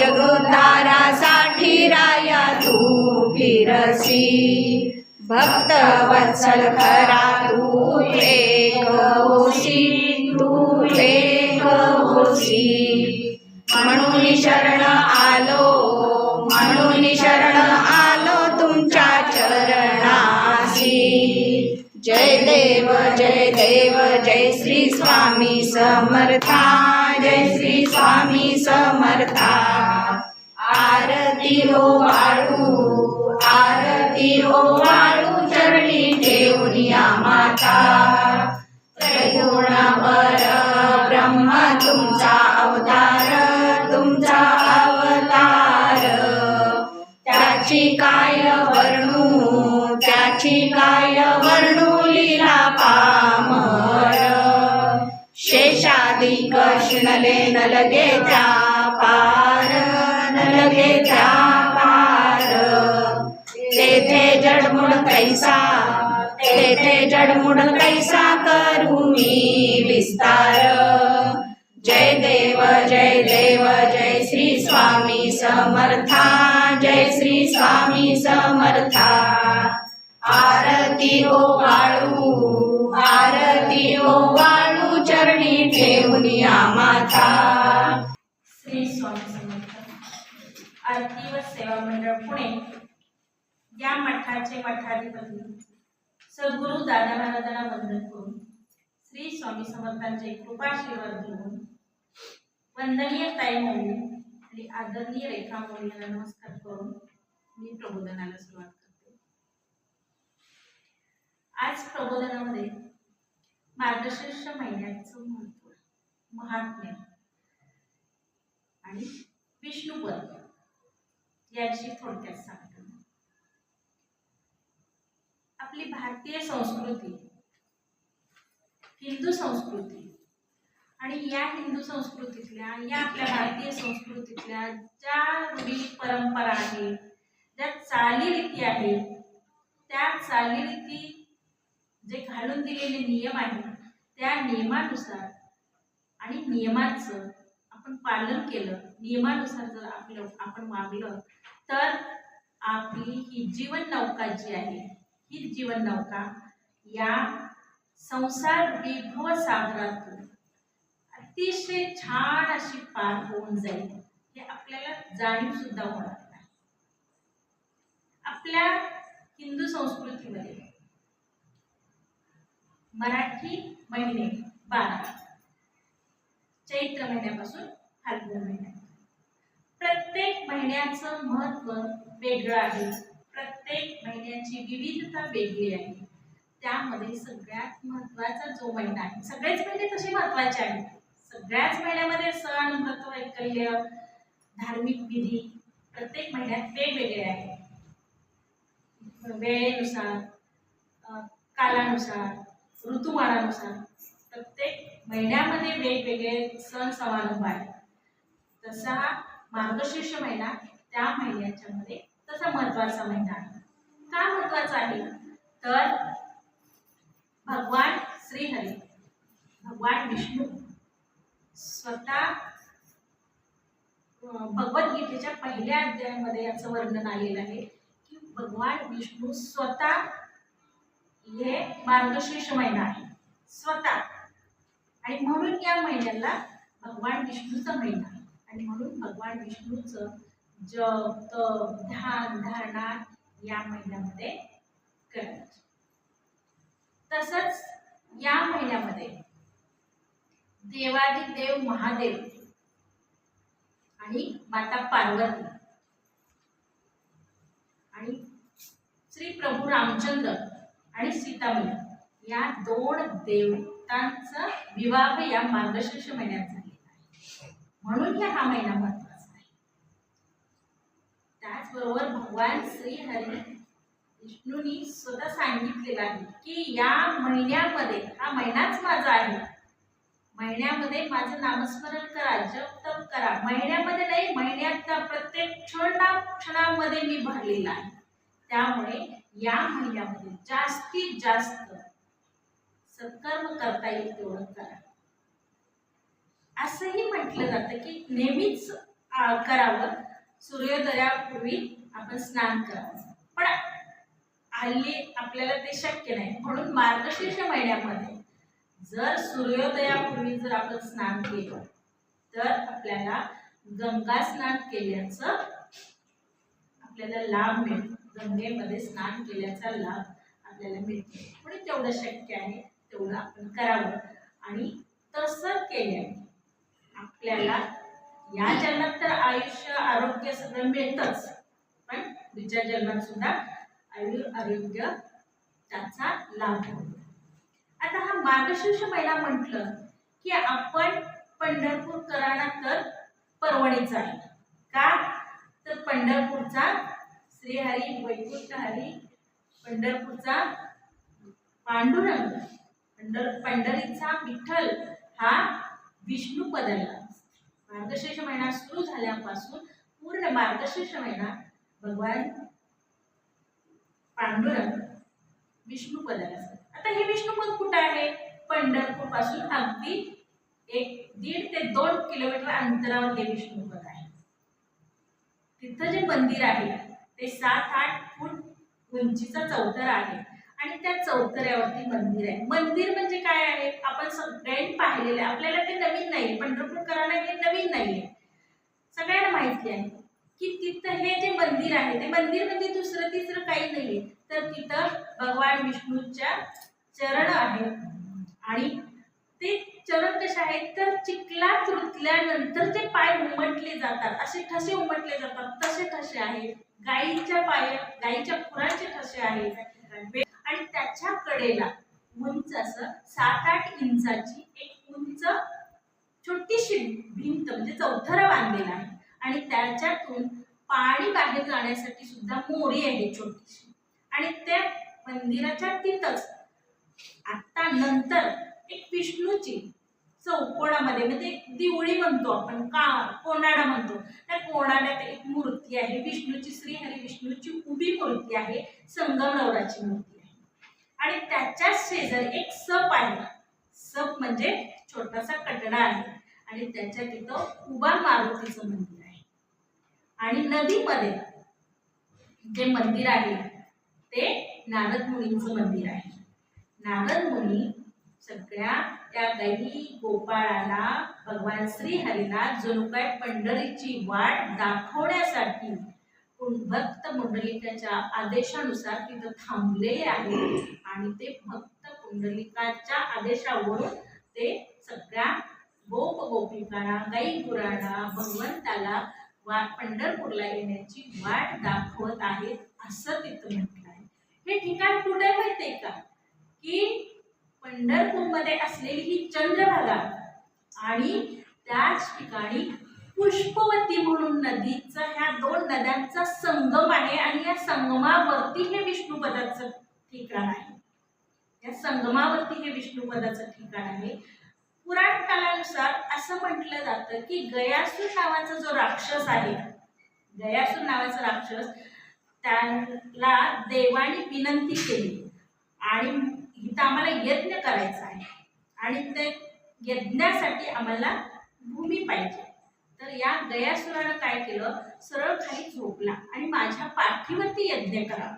जगोद्धारासाठी राया तू फिरसी भक्त वत्सल खरा तू एक होशी तू एक होशी म्हणून शरण आलो म्हणून शरण आलो तुमच्या चरणासी. जय देव जय देव जय श्री स्वामी समर्था जय श्री स्वामी समर्था. आरती हो वाळू आरती हो वाळू चरणी ठेवूया माता. त्रैगुण ब्रह्म तुमचा अवतार तुमचा अवतार. त्याची काय वर्णू त्याची काय वर्णू कृष्णले न लगे पार न लगे पार. तेथे जडमुड कैसा तेथे जडमुड कैसा करू मी विस्तार. जय देव जय देव जय श्री स्वामी समर्था जय श्री स्वामी समर्था. आरती हो ओ वाळू आरती हो ओ वाळू आरती व सेवा मंडळ पुणे या मठाचे मठाधिपती सद्गुरू दादा महाराजांना वंदन करून श्री स्वामी समर्थांचे कृपाशीर्वाद घेऊन वंदनीय ताई मौली आणि आदरणीय रेखा मौली यांना नमस्कार करून मी प्रबोधनाला सुरुवात करते. आज प्रबोधनामध्ये मार्गशीर्ष महिन्याचं महत्त्व महात्म्य आणि विष्णुपद. याची थोडक्यात सांगतो. आपली भारतीय संस्कृती हिंदू संस्कृती आणि या हिंदू संस्कृतीतल्या या आपल्या भारतीय संस्कृतीतल्या ज्या रूढी परंपरा आहेत ज्या चालीरीती आहेत त्या चालीरीती जे घालून दिलेले नियम आहेत त्या नियमानुसार आणि नियमाचं आपण पालन केलं नियमानुसार जर आपलं आपण वागलं तर आपली ही जीवन नौका जी आहे ही जीवन नौका या संसार विभव सागरातून अतिशय छान अशी पार होऊन जाईल हे आपल्याला जाणीव सुद्धा होणार नाही. आपल्या हिंदू संस्कृतीमध्ये मराठी महिने बारा. चैत्र महिन्यापासून फाल्गुन महिन्यात प्रत्येक महिन्याचं महत्त्व वेगळं आहे. प्रत्येक महिन्याची विविधता वेगळी आहे. त्यामध्ये सगळ्यात महत्त्वाचा जो महिना आहे सगळेच महिने तसे महत्त्वाचे आहेत. सगळ्याच महिन्यामध्ये सण व्रत वैकल्य धार्मिक विधी प्रत्येक महिन्यात वेगवेगळे आहेत. वेळेनुसार कालानुसार ऋतुमानानुसार प्रत्येक महिन्यामध्ये वेगवेगळे सण समारंभ आहेत. तसा हा मार्गशीर्ष महिना त्या महिन्याच्या मध्ये तसा महत्त्वाचा महिना आहे. का महत्त्वाचा आहे? तर भगवान श्रीहरी भगवान विष्णू स्वतः भगवद्गीतेच्या पहिल्या अध्यायामध्ये याचं वर्णन आलेलं आहे की भगवान विष्णू स्वतः हे मार्गशीर्ष महिना आहे. स्वतः. आणि म्हणून या महिन्याला भगवान विष्णूचा महिना आणि म्हणून भगवान विष्णूचं जप तप ध्यान धारणा या महिन्यामध्ये करायचे तसंच या महिन्यामध्ये देवादिदेव महादेव आणि माता पार्वती आणि श्री प्रभू रामचंद्र आणि सीतामय या दोन देव देवतांचा विवाह या मार्गशीर्ष महिन्यात झालेला आहे. म्हणून या हा महिना महत्त्वाचा आहे. त्याचबरोबर भगवान श्री हरी विष्णूनी स्वतः सांगितलेलं आहे की या महिन्यामध्ये हा महिनाच माझा आहे. महिन्यामध्ये माझं नामस्मरण करा जप तप करा. महिन्यामध्ये नाही महिन्यातला प्रत्येक क्षणा क्षणामध्ये मी भरलेला आहे. त्यामुळे या महिन्यामध्ये जास्तीत जास्त सत्कर्म करता येईल तेवढं करा. असंही म्हटलं जातं की नेहमीच करावं. सूर्योदयापूर्वी आपण स्नान करावं. पण हल्ली आपल्याला ते शक्य नाही. म्हणून मार्गशीर्ष महिन्यामध्ये जर सूर्योदयापूर्वी जर आपण स्नान केलं तर आपल्याला गंगा स्नान केल्याचं आपल्याला लाभ मिळतो. गंगेमध्ये स्नान केल्याचा लाभ आपल्याला मिळतो. म्हणून तेवढं शक्य आहे. तेवढं आपण करावं. आणि तसं केल्याने आपल्याला या जन्मात तर आयुष्य आरोग्य सगळं मिळतंच. पण पुढच्या जन्मात सुद्धा आयु आरोग्य त्याचा लाभ होतो. आता हा मार्गशीर्ष महिना म्हटलं की आपण पंढरपूर कराना तर परवणीचा आहे. का? तर पंढरपूरचा श्रीहरी वैकुंठहरी पंढरपूरचा पांडुरंग पंढरीचा विठ्ठल हा विष्णू पदाला मार्गशीर्ष महिना सुरू झाल्यापासून पूर्ण मार्गशीर्ष महिना भगवान पांडुरंग विष्णू पदाला असतात. आता हे विष्णुपद कुठं आहे? पंढरपूरपासून अगदी एक दीड ते दोन किलोमीटर अंतरावर हे विष्णुपद आहे. तिथं जे मंदिर आहे ते सात आठ फूट उंचीचा चौतर आहे. आणि त्या चौतऱ्यावरती मंदिर आहे. मंदिर म्हणजे काय आहे? आपण सगळ्यांनी पाहिलेलं आहे. आपल्याला ते नवीन नाही पंढरपूरकरांना हे नवीन नाही आहे सगळ्यांना माहिती आहे की तिथं हे जे मंदिर आहे ते मंदिर म्हणजे दुसरं तिसरं काही नाहीये. तर तिथं भगवान विष्णूच्या चरण आहे. आणि ते चरण कसे आहेत? तर चिखलात रुतल्यानंतर जे पाय उमटले जातात असे ठसे उमटले जातात. तसे ठसे आहेत. गाईच्या पाय गाईच्या खुराचे ठसे आहेत. त्याच्या कडेला उंच असं सात आठ इंचाची एक उंच छोटीशी भिंत म्हणजे चौथरा बांधलेला आहे. आणि त्याच्यातून पाणी बाहेर जाण्यासाठी सुद्धा मोरी आहे छोटीशी. आणि त्या मंदिराच्या तिथंच आता नंतर एक विष्णूची चौकोणामध्ये म्हणजे दिवळी म्हणतो आपण का कोणाडा म्हणतो. त्या कोणाड्यात एक मूर्ती आहे विष्णूची श्रीहरी विष्णूची उभी मूर्ती आहे संगमरवराची मूर्ती. आणि त्याच्याच शेजारी एक सप आहे. सप म्हणजे छोटासा कटडा आहे. आणि त्याच्या तिथं उभा मारुतीचं मंदिर आहे. आणि नदीमध्ये जे मंदिर आहे ते नारद मुनींचं मंदिर आहे. नारद मुनी सगळ्या त्या गाई गोपाळाला भगवान श्री श्रीहरीला जणू काय पंढरीची वाट दाखवण्यासाठी भक्त मंडलिकाच्या आदेशानुसार तिथं थांबलेले आहे. आणि ते भक्त पुंडलिकाच्या आदेशावरून ते सगळ्या गोप गोपिकाला गाई गुराडा भगवंताला वा पंढरपूरला येण्याची वाट दाखवत आहेत असं तिथं म्हटलं आहे. हे ठिकाण कुठे माहितीये का? की पंढरपूरमध्ये असलेली ही चंद्रभागा. आणि त्याच ठिकाणी पुष्पवती म्हणून नदीचा ह्या दोन नद्यांचा संगम आहे आणि या संगमावरती हे विष्णुपदाचं ठिकाण आहे. या संगमावरती हे विष्णुपदाचं ठिकाण आहे. पुराण कालानुसार असं म्हटलं जातं की गयासू नावाचा जो राक्षस आहे गयासूर नावाचा राक्षस त्याला देवाने विनंती केली. आणि इथं आम्हाला यज्ञ करायचा आहे. आणि ते यज्ञासाठी आम्हाला भूमी पाहिजे. तर या दयासुरानं काय केलं? सरळ खाली झोपला आणि माझ्या पाठीवरती यज्ञ करावा.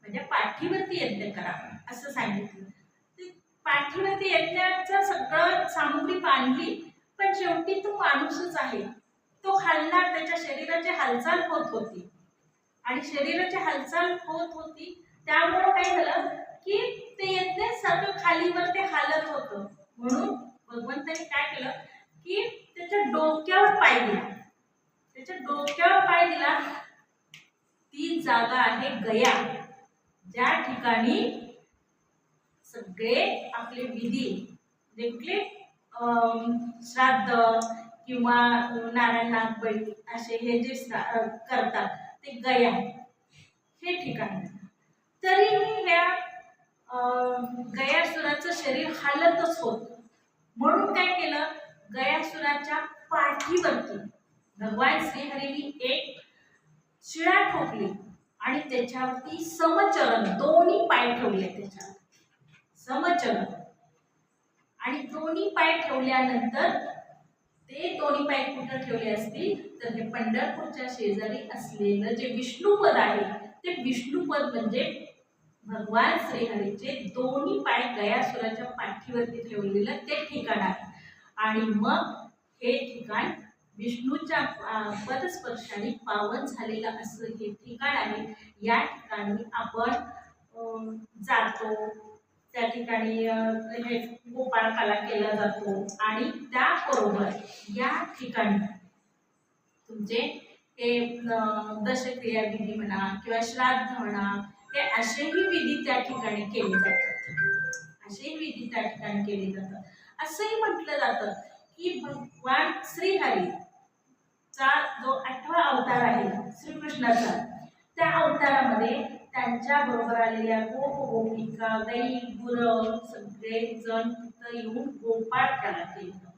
म्हणजे पाठीवरती यज्ञ करावा असं सांगितलं. ते पाठीवरती यज्ञाचं सगळं सामुग्री बांधली पण शेवटी तो माणूसच आहे. तो हलणार त्याच्या शरीराची हालचाल होत होती. आणि शरीराची हालचाल होत होती त्यामुळं काय झालं की ते यज्ञ सगळं खालीवर ते हालत होतं. म्हणून भगवंताने काय केलं की त्याच्या डोक्यावर पाय दिला. त्याच्या डोक्यावर पाय दिला. ती जागा आहे गया. ज्या ठिकाणी सगळे आपले विधी देखले श्राद्ध किंवा नारायण नागबळी असे हे जे करतात ते गया हे ठिकाण. तरीही ह्या गयासुराचं शरीर हालतच होत. म्हणून काय केलं? गयासुराच्या पाठीवरती भगवान श्रीहरीने एक शिळा ठोकली आणि त्याच्यावरती समचरण दोन्ही पाय ठेवले त्याच्यावर समचरण आणि दोन्ही पाय ठेवल्यानंतर ते दोन्ही पाय कुठं ठेवले असतील? तर हे पंढरपूरच्या शेजारी असलेलं जे विष्णुपद आहे ते विष्णुपद म्हणजे भगवान श्रीहरीचे दोन्ही पाय गयासुराच्या पाठीवरती ठेवलेलं ते ठिकाण आहे. आणि मग हे ठिकाण विष्णूच्या पदस्पर्शाने पावन झालेलं असं हे ठिकाण आहे. या ठिकाणी आपण जातो. त्या ठिकाणी हे गोपाळकाला केला जातो. आणि त्याबरोबर या ठिकाणी तुमचे हे दशक्रिया विधी म्हणा किंवा श्राद्ध म्हणा हे असेही विधी त्या ठिकाणी केले जातात. असेही विधी त्या ठिकाणी केले जातात. असंही म्हटलं जातं की भगवान श्रीहरीचा जो आठवा अवतार आहे श्रीकृष्णाचा त्या अवतारामध्ये त्यांच्या बरोबर आलेल्या गोप गोपिका गाई गुर सगळे जण तिथं येऊन गोपाळकाला केलं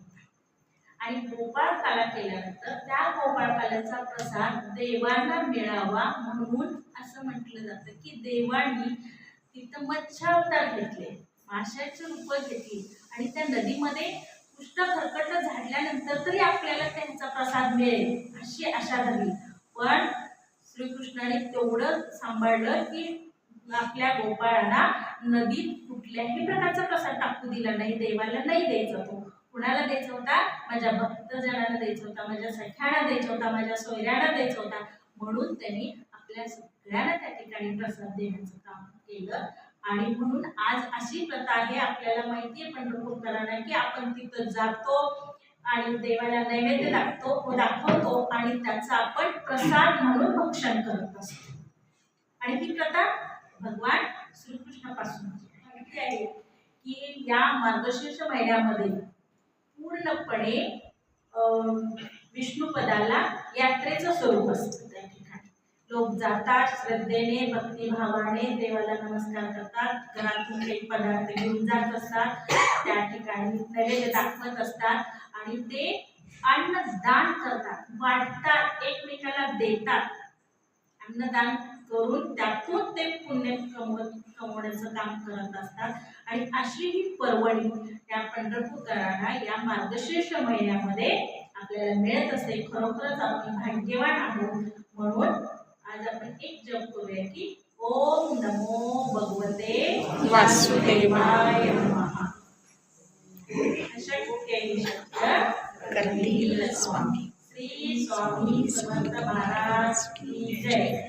आणि गोपाळ काला केल्यानंतर त्या गोपाळकाल्याचा प्रसाद देवांना मिळावा म्हणून असं म्हटलं जातं की देवांनी तिथं मच्छावतार घेतले माशाचे रूप घेतली. आणि त्या नदीमध्ये पुष्ट खरकट झाडल्यानंतर तरी आपल्याला त्यांचा प्रसाद मिळेल अशी आशा धरली पण श्रीकृष्णाने तेवढं सांभाळलं की आपल्या गोपाळाला नदीत कुठल्याही प्रकारचा प्रसाद टाकू दिला नाही देवाला नाही द्यायचा तो. कुणाला द्यायचा होता? माझ्या भक्तजनाला द्यायचा होता माझ्या सख्याला द्यायचा होता माझ्या सोयऱ्याला द्यायचा होता. म्हणून त्यांनी आपल्या सगळ्यांना त्या ठिकाणी प्रसाद देण्याचं काम केलं. आणि म्हणून आज अशी प्रथा आहे आपल्याला माहिती आहे पंढरपूरकरांना की आपण तिथं जातो आणि देवाला नैवेद्य दाखतो दाखवतो आणि त्याचा आपण प्रसाद म्हणून भक्षण करत असतो. आणि ही प्रथा भगवान श्रीकृष्णापासून माहिती आहे की या मार्गशीर्ष महिन्यामध्ये पूर्णपणे अं, विष्णुपदाला यात्रेचं स्वरूप असतं. लोक जातात श्रद्धेने भक्तिभावाने देवाला नमस्कार करतात. घरातून काही पदार्थ घेऊन जात असतात. त्या ठिकाणी नैवेद्य दाखवत असतात आणि ते अन्नदान करतात. वाटतात एकमेकाला देतात. अन्नदान करून त्यातून ते पुण्य कमवत कमवण्याचं काम करत असतात. आणि अशी ही पर्वणी या पंढरपूरकरांना या मार्गशीर्ष महिन्यामध्ये आपल्याला मिळत असते खरोखरच आपण भाग्यवान आहोत म्हणून आज आपण एक जप करूया की ओम नमो भगवते वासुदेवाय नमः अशा कुठल्याही शब्द करतील स्वामी श्री स्वामी समर्थ महाराज की जय सद्गुरु अण्णा महाराज की जय